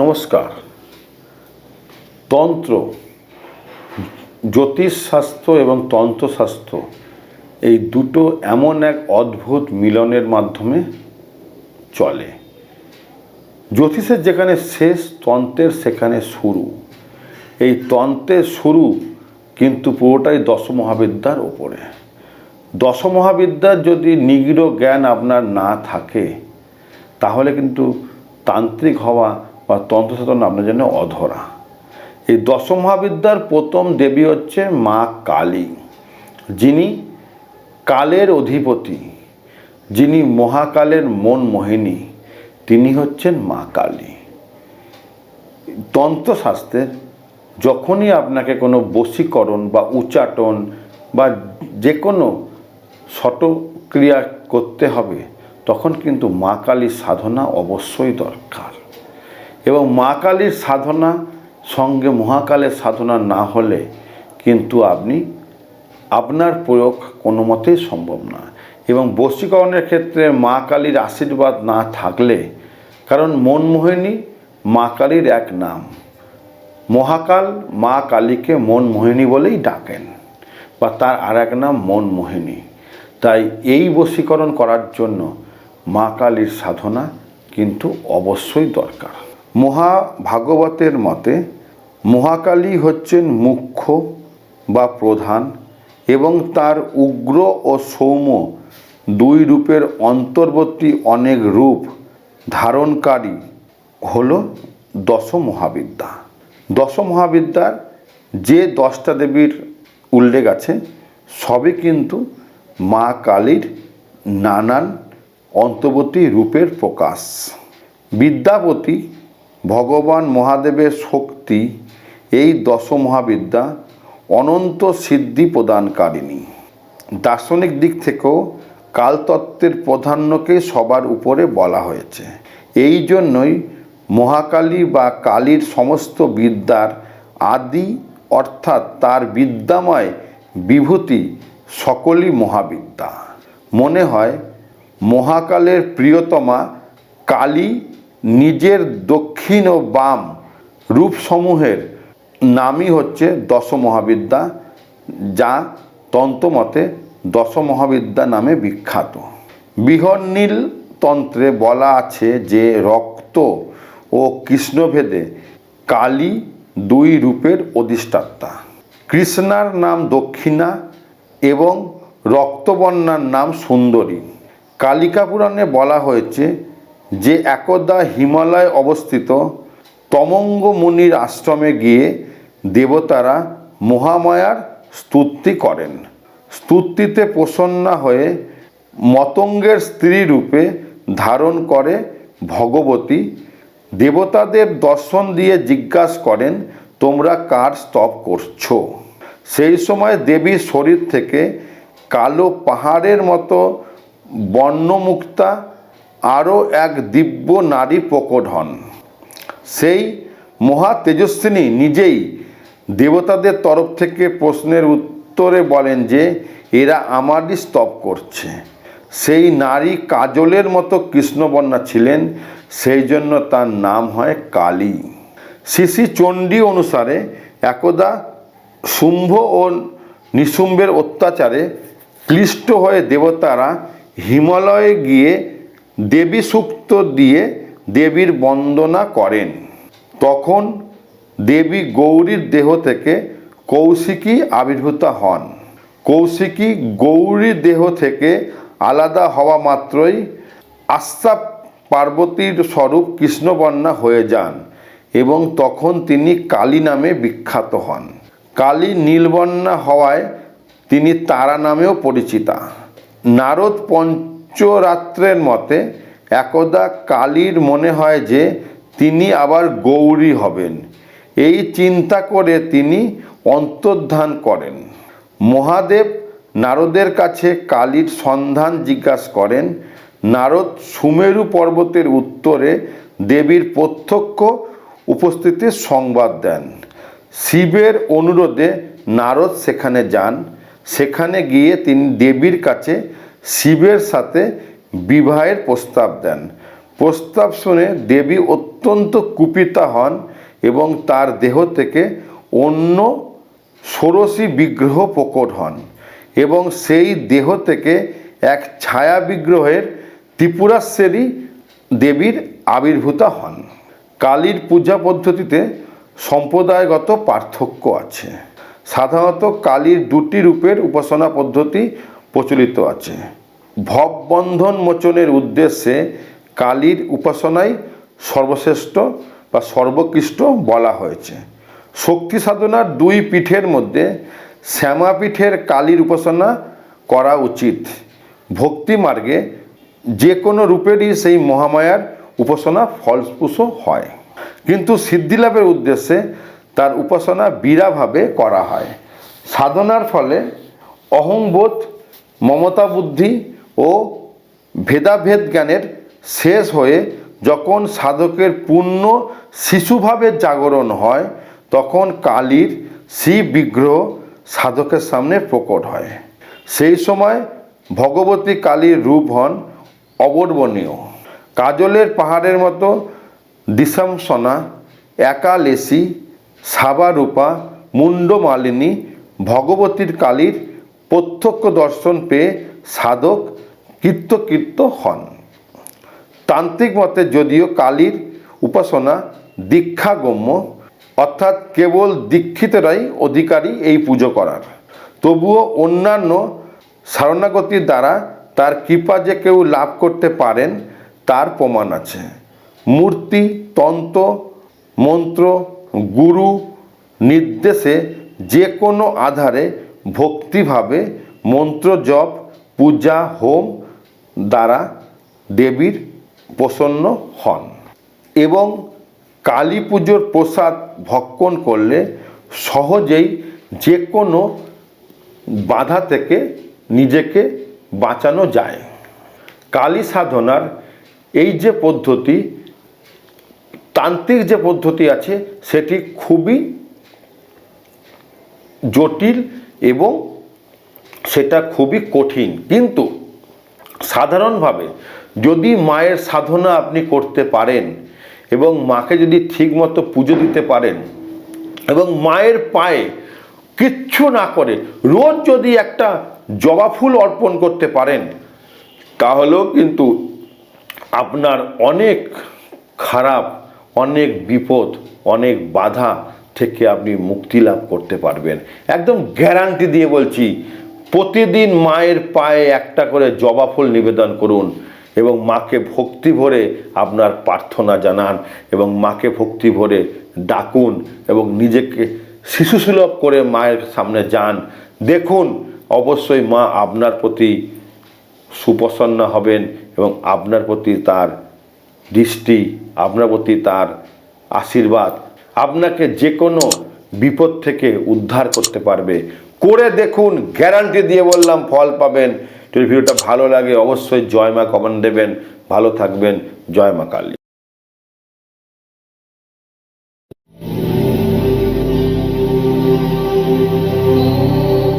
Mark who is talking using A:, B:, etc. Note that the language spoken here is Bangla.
A: নমস্কার। তন্ত্র, জ্যোতিষশাস্ত্র এবং তন্ত্রশাস্ত্র এই দুটো এমন এক অদ্ভুত মিলনের মাধ্যমে চলে। জ্যোতিষের যেখানে শেষ, তন্ত্রের সেখানে শুরু। এই তন্ত্রের শুরু কিন্তু পুরোটাই দশমহাবিদ্যার ওপরে। দশমহাবিদ্যার যদি নিগড় জ্ঞান আপনার না থাকে, তাহলে কিন্তু তান্ত্রিক হওয়া বা তন্ত্রসাধন আপনার জন্য অধরা। এই দশম মহাবিদ্যার প্রথম দেবী হচ্ছে মা কালী। যিনি কালের অধিপতি, যিনি মহাকালের মন মোহিনী, তিনি হচ্ছেন মা কালী। তন্ত্রশাস্ত্রের যখনই আপনাকে কোনো বশীকরণ বা উচ্চাটন বা যে কোনো শটক্রিয়া করতে হবে, তখন কিন্তু মা কালীর সাধনা অবশ্যই দরকার। এবং মা কালীর সাধনা সঙ্গে মহাকালের সাধনা না হলে কিন্তু আপনি আপনার প্রয়োগ কোনো মতেই সম্ভব না। এবং বশীকরণের ক্ষেত্রে মা কালীর আশীর্বাদ না থাকলে, কারণ মনমোহিনী মা কালীর এক নাম। মহাকাল মা কালীকে মনমোহিনী বলেই ডাকেন বা তার আর এক নাম মনমোহিনী। তাই এই বশীকরণ করার জন্য মা কালীর সাধনা কিন্তু অবশ্যই দরকার। মহাভাগবতের মতে মহাকালী হচ্ছেন মুখ্য বা প্রধান এবং তার উগ্র ও সৌম্য দুই রূপের অন্তর্বর্তী অনেক রূপ ধারণকারী হল দশ মহাবিদ্যা দশ মহাবিদ্যার যে দশটা দেবীর উল্লেখ আছে, সবই কিন্তু মা কালীর নানান অন্তর্বর্তী রূপের প্রকাশ। বিদ্যাপতি ভগবান মহাদেবের শক্তি, এই দশ মহাবিদ্যা অনন্ত সিদ্ধি প্রদানকারিণী। দার্শনিক দিক থেকেও কালতত্ত্বের প্রাধান্যকে সবার উপরে বলা হয়েছে। এই জন্যই মহাকালী বা কালীর সমস্ত বিদ্যার আদি, অর্থাৎ তার বিদ্যাময় বিভূতি সকলই মহাবিদ্যা। মনে হয়, মহাকালের প্রিয়তমা কালী নিজের দক্ষিণ ও বাম রূপসমূহের নামই হচ্ছে দশ মহাবিদ্যা যা তন্ত্রমতে দশ মহাবিদ্যা নামে বিখ্যাত। বিহর্নীল তন্ত্রে বলা আছে যে রক্ত ও কৃষ্ণভেদে কালী দুই রূপের অধিষ্ঠাত্রা কৃষ্ণার নাম দক্ষিণা এবং রক্তবর্ণার নাম সুন্দরী। কালিকা পুরাণে বলা হয়েছে যে একদা হিমালয় অবস্থিত, তমঙ্গ মুনির আশ্রমে গিয়ে দেবতারা মহামায়ার স্তুতি করেন। স্তুতিতে প্রসন্না হয়ে মতঙ্গের স্ত্রী রূপে ধারণ করে ভগবতী। দেবতাদের দর্শন দিয়ে জিজ্ঞাসা করেন, তোমরা কার স্তব করছ? সেই সময় দেবীর শরীর থেকে কালো পাহাড়ের মতো বর্ণমুক্তা আরও এক দিব্য নারী প্রকট হন। সেই মহা তেজস্বিনী নিজেই দেবতাদের তরফ থেকে প্রশ্নের উত্তরে বলেন যে, এরা আমারই স্তব করছে। সেই নারী কাজলের মতো কৃষ্ণবর্ণা ছিলেন, সেই জন্য তার নাম হয় কালী। শিশি চণ্ডী অনুসারে একদা শুম্ভ ও নিশুম্ভের অত্যাচারে ক্লিষ্ট হয়ে দেবতারা হিমালয়ে গিয়ে দেবী সুক্ত দিয়ে দেবীর বন্দনা করেন। তখন দেবী গৌরীর দেহ থেকে কৌশিকী আবির্ভূত হন। কৌশিকী গৌরীর দেহ থেকে আলাদা হওয়া মাত্রই আস্থা পার্বতীর স্বরূপ কৃষ্ণবর্ণা হয়ে যান এবং তখন তিনি কালী নামে বিখ্যাত হন। কালী নীলবর্ণা হওয়ায় তিনি তারা নামেও পরিচিতা। নারদ পঞ্চরাত্রের মতে, একদা কালীর মনে হয় যে তিনি আবার গৌরী হবেন। এই চিন্তা করে তিনি অন্তর্ধান করেন। মহাদেব নারদের কাছে কালীর সন্ধান জিজ্ঞাসা করেন, নারদ, সুমেরু পর্বতের উত্তরে দেবীর প্রত্যক্ষ উপস্থিতির সংবাদ দেন। শিবের অনুরোধে নারদ সেখানে যান। সেখানে গিয়ে তিনি দেবীর কাছে শিবের সাথে বিবাহের প্রস্তাব দেন। প্রস্তাব শুনে দেবী অত্যন্ত কুপিতা হন এবং তার দেহ থেকে অন্য ষোড়শী বিগ্রহ প্রকট হন এবং সেই দেহ থেকে এক ছায়া বিগ্রহের ত্রিপুরাশ্বরী দেবীর আবির্ভূতা হন। কালীর পূজা পদ্ধতিতে সম্প্রদায়গত পার্থক্য আছে। সাধারণত কালীর দুটি রূপের উপাসনা পদ্ধতি প্রচলিত আছে। ভববন্ধন মোচনের উদ্দেশ্যে কালীর উপাসনাই সর্বশ্রেষ্ঠ বা সর্বোৎকৃষ্ট বলা হয়েছে। শক্তি সাধনার দুই পীঠের মধ্যে শ্যামাপীঠের কালীর উপাসনা করা উচিত। ভক্তি মার্গে যে কোনো রূপেরই সেই মহামায়ার উপাসনা ফলপ্রসূ হয়। কিন্তু সিদ্ধিলাভের উদ্দেশ্যে তার উপাসনা বিরাভাবে করা হয়। সাধনার ফলে অহংবোধ মমতা বুদ্ধি ও ভেদাভেদ জ্ঞানের শেষ হয়ে যখন সাধকের পূর্ণ শিশুভাবের জাগরণ হয়, তখন কালীর শিব বিগ্রহ সাধকের সামনে প্রকট হয়। সেই সময় ভগবতী কালীর রূপ হন অবর্বনীয় কাজলের পাহাড়ের মতো দিশামসনা একালেশি, সাবারূপা মুন্ডমালিনী ভগবতীর কালীর প্রত্যক্ষ দর্শন পেয়ে সাধক কীর্তকীর্ত হন। তান্ত্রিক মতে যদিও কালীর উপাসনা দীক্ষাগম্য, অর্থাৎ কেবল দীক্ষিতরাই অধিকারী এই পুজো করার। তবুও অন্যান্য শরণাগতির দ্বারা তার কৃপা যে কেউ লাভ করতে পারেন, তার প্রমাণ আছে। মূর্তি, তন্ত্র, মন্ত্র, গুরু, নির্দেশে যে কোনো আধারে ভক্তিভাবে মন্ত্র জপ, পূজা, হোম দ্বারা দেবীর প্রসন্ন হন এবং কালী পুজোর প্রসাদ ভক্ষণ করলে সহজেই যে কোনো বাধা থেকে নিজেকে বাঁচানো যায়। কালী সাধনার এই যে পদ্ধতি, তান্ত্রিক যে পদ্ধতি আছে, সেটি খুবই জটিল এবং সেটা খুবই কঠিন। কিন্তু সাধারণভাবে যদি মায়ের সাধনা আপনি করতে পারেন এবং মাকে যদি ঠিকমতো পুজো দিতে পারেন এবং মায়ের পায়ে কিচ্ছু না করে রোজ যদি একটা জবা ফুল অর্পণ করতে পারেন, তাহলেও কিন্তু আপনার অনেক খারাপ, অনেক বিপদ, অনেক বাধা থেকে আপনি মুক্তি লাভ করতে পারবেন। একদম গ্যারান্টি দিয়ে বলছি, প্রতিদিন মায়ের পায়ে একটা করে জবা ফুল নিবেদন করুন এবং মাকে ভক্তি ভরে আপনার প্রার্থনা জানান এবং মাকে ভক্তি ভরে ডাকুন এবং নিজেকে শিশুসুলভ করে মায়ের সামনে যান। দেখুন, অবশ্যই মা আপনার প্রতি সুপ্রসন্ন হবেন এবং আপনার প্রতি তার দৃষ্টি, আপনার প্রতি তার আশীর্বাদ আপনাকে যে কোনো বিপদ থেকে উদ্ধার করতে পারবে। করে দেখুন, গ্যারান্টি দিয়ে বললাম, ফল পাবেন। যদি ভিডিওটা ভালো লাগে, অবশ্যই জয় মা কমেন্ট দেবেন। ভালো থাকবেন, জয় মা কালী।